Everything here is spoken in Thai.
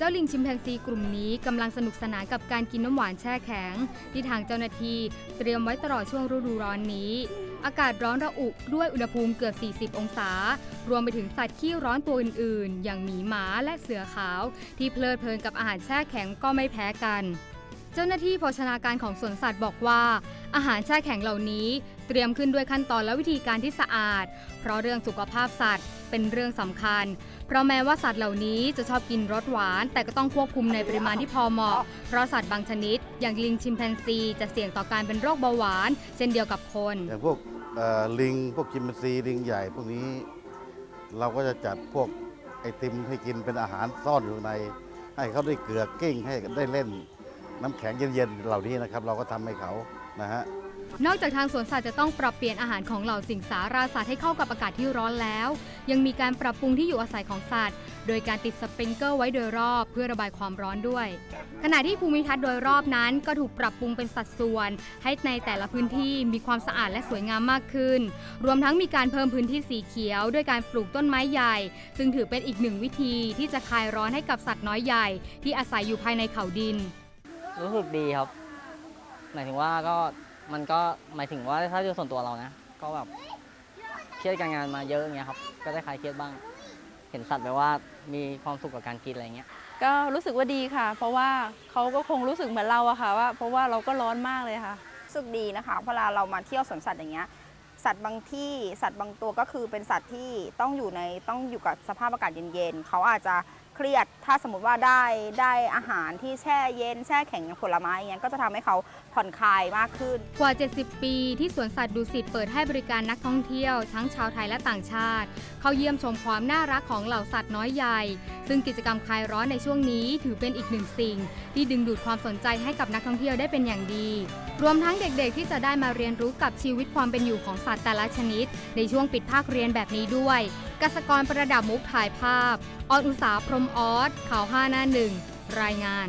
เจ้าลิงชิมแปนซีกลุ่มนี้กำลังสนุกสนานกับการกินน้ำหวานแช่แข็ง ที่ทางเจ้าหน้าที่เตรียมไว้ตลอดช่วงฤดูร้อนนี้ อากาศร้อนระอุด้วยอุณหภูมิเกือบ 40 องศา รวมไปถึงสัตว์ขี้ร้อนตัวอื่นๆ อย่างหมีหมาและเสือขาว ที่เพลิดเพลินกับอาหารแช่แข็งก็ไม่แพ้กัน เจ้าหน้าที่โภชนาการของสวนสัตว์บอกว่า อาหารแช่แข็งเหล่านี้ เตรียมขึ้นด้วยขั้นตอนและวิธีการที่สะอาด เพราะเรื่องสุขภาพสัตว์เป็นเรื่องสำคัญ เพราะแม้ว่าสัตว์เหล่านี้จะชอบกินรสหวาน แต่ก็ต้องควบคุมในปริมาณที่พอเหมาะ เพราะสัตว์บางชนิด อย่างลิงชิมแปนซีจะเสี่ยงต่อการเป็นโรคเบาหวาน เช่นเดียวกับคน อย่างพวกลิงพวกกิมแปนซีลิงใหญ่พวกนี้ เราก็จะจัดพวกไอติมให้กินเป็นอาหารซ่อนอยู่ใน ให้เขาได้เกลือกิ้งให้ได้เล่น น้ำแข็งเย็นๆเหล่านี้นะครับ เราก็ทำให้เขา นะฮะนอกจากทางสวนสัตว์จะต้องปรับเปลี่ยนอาหารของเหล่าสิงสาราสัตว์ให้เข้ากับอากาศที่ร้อนแล้ว ยังมีการปรับปรุงที่อยู่อาศัยของสัตว์ โดยการติดสปริงเกอร์ไว้โดยรอบเพื่อระบายความร้อนด้วย ขณะที่ภูมิทัศน์โดยรอบนั้นก็ถูกปรับปรุงเป็นสัดส่วน ให้ในแต่ละพื้นที่มีความสะอาดและสวยงามมากขึ้น รวมทั้งมีการเพิ่มพื้นที่สีเขียว ด้วยการปลูกต้นไม้ใหญ่ ซึ่งถือเป็นอีกหนึ่งวิธีที่จะคลายร้อนให้กับสัตว์น้อยใหญ่ ที่อาศัยอยู่ภายในเขาดิน รู้สึกดีครับ หมายถึงว่าก็มันก็หมายถึงว่าถ้าดูส่วนตัวเรานะ ก็แบบเครียดการงานมาเยอะอย่างเงี้ยครับ ก็ได้คลายเครียดบ้าง เห็นสัตว์แบบว่ามีความสุขกับการกินอะไรเงี้ย ก็รู้สึกว่าดีค่ะ เพราะว่าเขาก็คงรู้สึกเหมือนเราอะค่ะว่าเพราะว่าเราก็ร้อนมากเลยค่ะรู้สึกดีนะคะเวลาเรามาเที่ยวสวนสัตว์อย่างเงี้ยสัตว์บางที่สัตว์บางตัวก็คือเป็นสัตว์ที่ต้องอยู่ในต้องอยู่กับสภาพอากาศเย็นๆเขาอาจจะ เครียด ถ้าสมมติว่าได้ได้อาหารที่แช่เย็นแช่แข็งอย่างผลไม้อย่างเงี้ยก็จะทำให้เขาผ่อนคลายมากขึ้น กว่า 70 ปีที่สวนสัตว์ดุสิตเปิดให้บริการนักท่องเที่ยว ทั้งชาวไทยและต่างชาติ เข้าเยี่ยมชมความน่ารักของเหล่าสัตว์น้อยใหญ่ ซึ่งกิจกรรมคลายร้อนในช่วงนี้ถือเป็นอีกหนึ่งสิ่ง ที่ดึงดูดความสนใจให้กับนักท่องเที่ยวได้เป็นอย่างดี รวมทั้งเด็กๆ ที่จะได้มาเรียนรู้กับชีวิตความเป็นอยู่ของสัตว์แต่ละชนิด ในช่วงปิดภาคเรียนแบบนี้ด้วย กษกรประดับมุกถ่ายภาพ ออนอุสาพรมออสข่าว5หน้าหนึ่งรายงาน